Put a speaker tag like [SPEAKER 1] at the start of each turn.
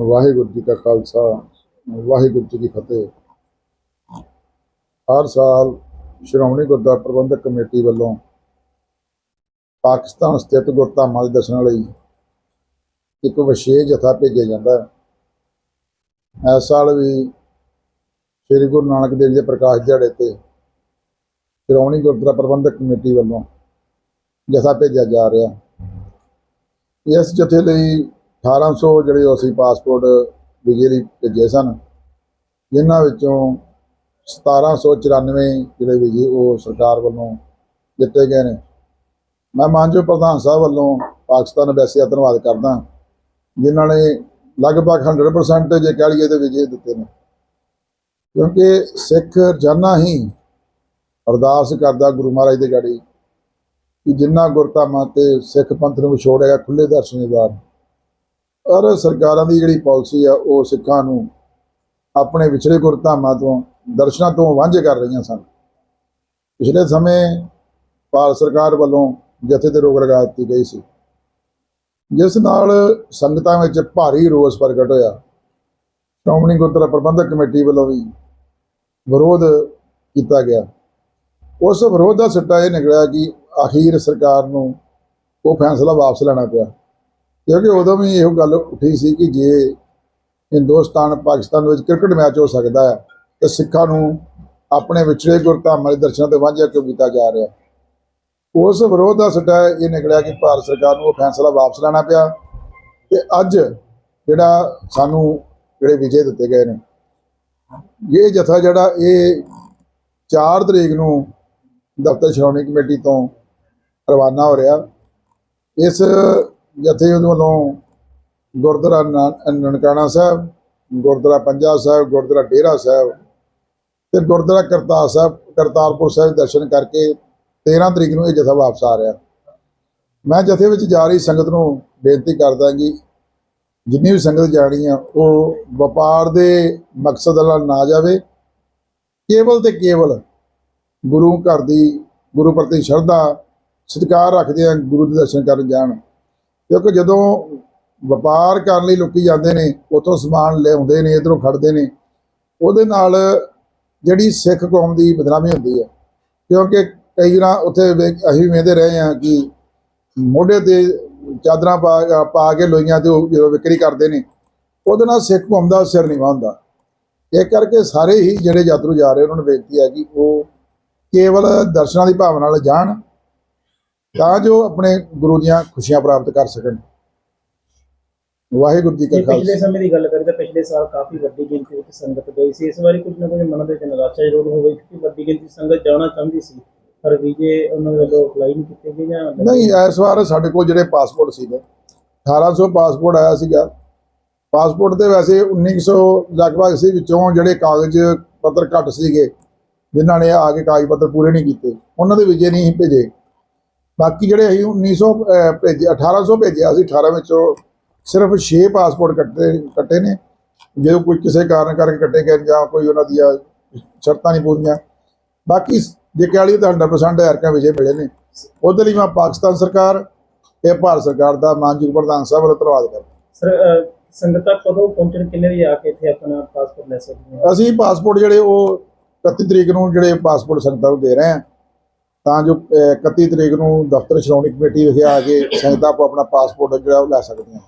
[SPEAKER 1] ਵਾਹਿਗੁਰੂ ਜੀ ਕਾ ਖਾਲਸਾ, ਵਾਹਿਗੁਰੂ ਜੀ ਕੀ ਫਤਿਹ। ਹਰ ਸਾਲ ਸ਼੍ਰੋਮਣੀ ਗੁਰਦੁਆਰਾ ਪ੍ਰਬੰਧਕ ਕਮੇਟੀ ਵੱਲੋਂ ਪਾਕਿਸਤਾਨ ਸਥਿਤ ਗੁਰਧਾਮਾਂ ਦੇ ਦਰਸ਼ਨਾਂ ਲਈ ਇੱਕ ਵਿਸ਼ੇਸ਼ ਜਥਾ ਭੇਜਿਆ ਜਾਂਦਾ ਹੈ। ਇਸ ਸਾਲ ਵੀ ਸ੍ਰੀ ਗੁਰੂ ਨਾਨਕ ਦੇਵ ਜੀ ਦੇ ਪ੍ਰਕਾਸ਼ ਦਿਹਾੜੇ ਤੇ ਸ਼੍ਰੋਮਣੀ ਗੁਰਦੁਆਰਾ ਪ੍ਰਬੰਧਕ ਕਮੇਟੀ ਵੱਲੋਂ ਜਥਾ ਭੇਜਿਆ ਜਾ ਰਿਹਾ ਇਸ ਜਥੇ ਲਈ 1800 ਜਿਹੜੇ ਅਸੀਂ ਪਾਸਪੋਰਟ ਵੀਜ਼ੇ ਲਈ ਭੇਜੇ ਸਨ, ਜਿਨ੍ਹਾਂ ਵਿੱਚੋਂ 1794 ਜਿਹੜੇ ਵਿਜੇ ਉਹ ਸਰਕਾਰ ਵੱਲੋਂ ਦਿੱਤੇ ਗਏ ਨੇ। ਮੈਂ ਮਾਨਜੋ ਪ੍ਰਧਾਨ ਸਾਹਿਬ ਵੱਲੋਂ ਪਾਕਿਸਤਾਨ ਵੈਸੇ ਧੰਨਵਾਦ ਕਰਦਾ ਜਿਨ੍ਹਾਂ ਨੇ ਲਗਭਗ 100% ਜੇ ਕਹਿ ਲਈਏ ਤੇ ਵੀਜ਼ੇ ਦਿੱਤੇ ਨੇ। ਕਿਉਂਕਿ ਸਿੱਖ ਰੋਜ਼ਾਨਾ ਹੀ ਅਰਦਾਸ ਕਰਦਾ ਗੁਰੂ ਮਹਾਰਾਜ ਦੇ ਗਾੜੀ ਕਿ ਜਿੰਨਾ ਗੁਰਧਾਮਾਂ ਤੇ ਸਿੱਖ ਪੰਥ ਨੂੰ ਵਿਛੋੜਿਆ ਖੁੱਲੇ ਦਰਸ਼ਨ ਦੇ ਔਰ ਸਰਕਾਰਾਂ ਦੀ ਜਿਹੜੀ ਪਾਲਿਸੀ ਆ, ਉਹ ਸਿੱਖਾਂ ਨੂੰ ਆਪਣੇ ਵਿਛੜੇ ਗੁਰਧਾਮਾਂ ਤੋਂ, ਦਰਸ਼ਨਾਂ ਤੋਂ ਵਾਂਝੇ ਕਰ ਰਹੀਆਂ ਸਨ। ਪਿਛਲੇ ਸਮੇਂ ਭਾਰਤ ਸਰਕਾਰ ਵੱਲੋਂ ਜਥੇ ਤੇ ਰੋਕ ਲਗਾ ਦਿੱਤੀ ਗਈ ਸੀ। ਜਿਸ ਨਾਲ ਸੰਗਤਾਂ ਵਿੱਚ ਭਾਰੀ ਰੋਸ ਪ੍ਰਗਟ ਹੋਇਆ। ਸ਼੍ਰੋਮਣੀ ਗੁਰਦੁਆਰਾ ਪ੍ਰਬੰਧਕ ਕਮੇਟੀ ਵੱਲੋਂ ਵੀ ਵਿਰੋਧ ਕੀਤਾ ਗਿਆ। ਉਸ ਵਿਰੋਧ ਦਾ ਸਿੱਟਾ ਇਹ ਨਿਕਲਿਆ ਕਿ ਅਖੀਰ ਸਰਕਾਰ ਨੂੰ ਉਹ ਫੈਸਲਾ ਵਾਪਸ ਲੈਣਾ ਪਿਆ। ਕਿਉਂਕਿ ਉਦੋਂ ਵੀ ਇਹੋ ਗੱਲ ਉੱਠੀ ਸੀ ਕਿ ਜੇ ਹਿੰਦੁਸਤਾਨ, ਪਾਕਿਸਤਾਨ ਵਿੱਚ ਕ੍ਰਿਕਟ ਮੈਚ ਹੋ ਸਕਦਾ ਹੈ, ਤੇ ਸਿੱਖਾਂ ਨੂੰ ਆਪਣੇ ਵਿਛੜੇ ਗੁਰਧਾਮਾਂ ਦੇ ਦਰਸ਼ਨਾਂ ਤੇ ਵਾਂਝਾ ਕਿਉਂ ਕੀਤਾ ਜਾ ਰਿਹਾ ਉਸ ਵਿਰੋਧ ਦਾ ਸਿੱਟਾ ਇਹ ਨਿਕਲਿਆ ਕਿ ਭਾਰਤ ਸਰਕਾਰ ਨੂੰ ਉਹ ਫੈਸਲਾ ਵਾਪਸ ਲੈਣਾ ਪਿਆ ਤੇ ਅੱਜ ਜਿਹੜਾ ਸਾਨੂੰ ਜਿਹੜੇ ਵਿਜੇ ਦਿੱਤੇ ਗਏ ਨੇ, ਇਹ ਜਥਾ ਜਿਹੜਾ ਇਹ 4 ਤਰੀਕ ਨੂੰ ਦਫ਼ਤਰ ਸ਼੍ਰੋਮਣੀ ਕਮੇਟੀ ਤੋਂ ਰਵਾਨਾ ਹੋ ਰਿਹਾ। ਇਸ ਜਥੇ ਉਹਦੇ ਵੱਲੋਂ ਗੁਰਦੁਆਰਾ ਨਨਕਾਣਾ ਸਾਹਿਬ, ਗੁਰਦੁਆਰਾ ਪੰਜਾ ਸਾਹਿਬ, ਗੁਰਦੁਆਰਾ ਡੇਰਾ ਸਾਹਿਬ ਤੇ ਗੁਰਦੁਆਰਾ ਕਰਤਾਰ ਸਾਹਿਬ, ਕਰਤਾਰਪੁਰ ਸਾਹਿਬ ਦਰਸ਼ਨ ਕਰਕੇ 13 ਤਰੀਕ ਨੂੰ ਇਹ ਜਥਾ ਵਾਪਸ ਆ ਰਿਹਾ। ਮੈਂ ਜਥੇ ਵਿੱਚ ਜਾ ਰਹੀ ਸੰਗਤ ਨੂੰ ਬੇਨਤੀ ਕਰਦਾ ਕਿ ਜਿੰਨੀ ਵੀ ਸੰਗਤ ਜਾਣੀ ਆ, ਉਹ ਵਪਾਰ ਦੇ ਮਕਸਦ ਨਾਲ ਨਾ ਜਾਵੇ। ਕੇਵਲ ਤੇ ਕੇਵਲ ਗੁਰੂ ਘਰ ਦੀ ਗੁਰੂ ਪ੍ਰਤੀ ਸ਼ਰਧਾ, ਸਤਿਕਾਰ ਰੱਖਦੇ ਆ, ਗੁਰੂ ਦੇ ਦਰਸ਼ਨ ਕਰਨ ਜਾਣ। ਕਿਉਂਕਿ ਜਦੋਂ ਵਪਾਰ ਕਰਨ ਲਈ ਲੋਕੀ ਜਾਂਦੇ ਨੇ, ਉਥੋਂ ਸਮਾਨ ਲਿਆਉਂਦੇ ਨੇ, ਇਧਰੋਂ ਖੜਦੇ ਨੇ, ਉਹਦੇ ਨਾਲ ਜਿਹੜੀ ਸਿੱਖ ਕੌਮ ਦੀ ਬਦਨਾਮੀ ਹੁੰਦੀ ਹੈ। ਕਿਉਂਕਿ ਕਈ ਵਾਰ ਉੱਥੇ ਅਸੀਂ ਵੀ ਵੇਖਦੇ ਰਹੇ ਹਾਂ ਕਿ ਮੋਢੇ ਤੇ ਚਾਦਰਾਂ ਪਾ ਪਾ ਕੇ ਲੋਈਆਂ ਤੇ ਉਹ ਜਦੋਂ ਵਿਕਰੀ ਕਰਦੇ ਨੇ, ਉਹਦੇ ਨਾਲ ਸਿੱਖ ਕੌਮ ਦਾ ਸਿਰ ਨਹੀਂ ਹੁੰਦਾ। ਇਹ ਕਰਕੇ ਸਾਰੇ ਹੀ ਜਿਹੜੇ ਯਾਤਰੂ ਜਾ ਰਹੇ, ਉਹਨਾਂ ਨੂੰ ਬੇਨਤੀ ਹੈ ਕਿ ਉਹ ਕੇਵਲ ਦਰਸ਼ਨਾਂ ਦੀ ਭਾਵਨਾ ਨਾਲ ਜਾਣ ਤਾਂ ਜੋ ਆਪਣੇ ਗੁਰੂ ਦੀਆਂ ਖੁਸ਼ੀਆਂ ਪ੍ਰਾਪਤ ਕਰ ਸਕਣ। ਵਾਹਿਗੁਰੂ ਜੀ ਕਾ
[SPEAKER 2] ਪਿਛਲੇ
[SPEAKER 1] ਖਾਲਸਾ।
[SPEAKER 2] ਸਮੇਂ ਦੀ ਗੱਲ ਕਰੀਏ ਤਾਂ ਪਿਛਲੇ ਸਾਲ ਕਾਫੀ ਵੱਡੀ ਗਿਣਤੀ ਵਿੱਚ ਸੰਗਤ ਗਈ ਸੀ। ਇਸ ਵਾਰੀ ਕੁਝ ਨਾ ਕੁਝ ਮਨ ਦੇ ਵਿੱਚ ਨਿਰਾਸ਼ਾ ਜ਼ਰੂਰ ਹੋਵੇ ਕਿਉਂਕਿ ਵੱਡੀ ਗਿਣਤੀ ਸੰਗਤ ਜਾਣਾ ਚਾਹੁੰਦੀ ਸੀ। ਪਰ ਵੀਜ਼ੇ ਉਹਨਾਂ ਵੱਲੋਂ ਅਪਲਾਈ ਨਹੀਂ ਕੀਤੇ ਗਏ ਜਾਂ
[SPEAKER 1] ਨਹੀਂ ਇਸ ਵਾਰ ਸਾਡੇ ਕੋਲ ਜਿਹੜੇ ਪਾਸਪੋਰਟ ਸੀਗੇ 1800 ਪਾਸਪੋਰਟ ਆਇਆ ਸੀਗਾ। ਪਾਸਪੋਰਟ ਤੇ ਵੈਸੇ 1900 ਲਗਭਗ ਸੀ ਵਿੱਚੋਂ ਜਿਹੜੇ ਕਾਗਜ਼ ਪੱਤਰ ਘੱਟ ਸੀਗੇ ਜਿਨ੍ਹਾਂ ਨੇ ਆ ਕੇ ਕਾਗਜ਼ ਪੱਤਰ ਪੂਰੇ ਨਹੀਂ ਕੀਤੇ ਉਹਨਾਂ ਦੇ ਵੀਜ਼ੇ ਨਹੀਂ ਭੇਜੇ। ਬਾਕੀ ਜਿਹੜੇ ਅਸੀਂ 1900 ਅਹ, ਭੇਜੇ 1800 ਭੇਜਿਆ ਸੀ 18 ਵਿੱਚੋਂ ਸਿਰਫ 6 ਪਾਸਪੋਰਟ ਕੱਟੇ ਕੱਟੇ ਨੇ। ਜੇ ਕੋਈ ਕਿਸੇ ਕਾਰਨ ਕਰਕੇ ਕੱਟੇ ਗਏ ਜਾਂ ਕੋਈ ਉਹਨਾਂ ਦੀਆਂ ਸ਼ਰਤਾਂ ਨਹੀਂ ਪੂਰੀਆਂ। ਬਾਕੀ ਜੇ ਕਹਿ ਤਾਂ 100% ਐਰਕਾਂ ਵਿਜੇ ਮਿਲੇ ਨੇ। ਉਹਦੇ ਲਈ ਮੈਂ ਪਾਕਿਸਤਾਨ ਸਰਕਾਰ ਤੇ ਭਾਰਤ ਸਰਕਾਰ ਦਾ ਮਾਨਯੋਗ ਪ੍ਰਧਾਨ ਸਾਹਿਬ ਵੱਲੋਂ ਧੰਨਵਾਦ ਕਰਦਾ।
[SPEAKER 2] ਸਰ ਸੰਗਤਾਂ ਕਦੋਂ ਪਹੁੰਚਣ ਕਿੰਨੇ ਵਜੇ ਆ ਕੇ ਇੱਥੇ ਆਪਣਾ ਪਾਸਪੋਰਟ ਲੈ ਸਕਦੀਆਂ
[SPEAKER 1] ਅਸੀਂ ਪਾਸਪੋਰਟ ਜਿਹੜੇ ਉਹ 31 ਤਰੀਕ ਨੂੰ ਜਿਹੜੇ ਪਾਸਪੋਰਟ ਸੰਗਤਾਂ ਨੂੰ ਦੇ ਰਹੇ ਹਾਂ। ਤਾਂ ਜੋ ਅਹ, 31 ਤਰੀਕ ਨੂੰ ਦਫ਼ਤਰ ਸ਼੍ਰੋਮਣੀ ਕਮੇਟੀ ਵਿਖੇ ਆ ਕੇ ਸੰਗਤਾਂ ਆਪੋ ਆਪਣਾ ਪਾਸਪੋਰਟ ਜਿਹੜਾ ਉਹ ਲੈ ਸਕਦੀਆਂ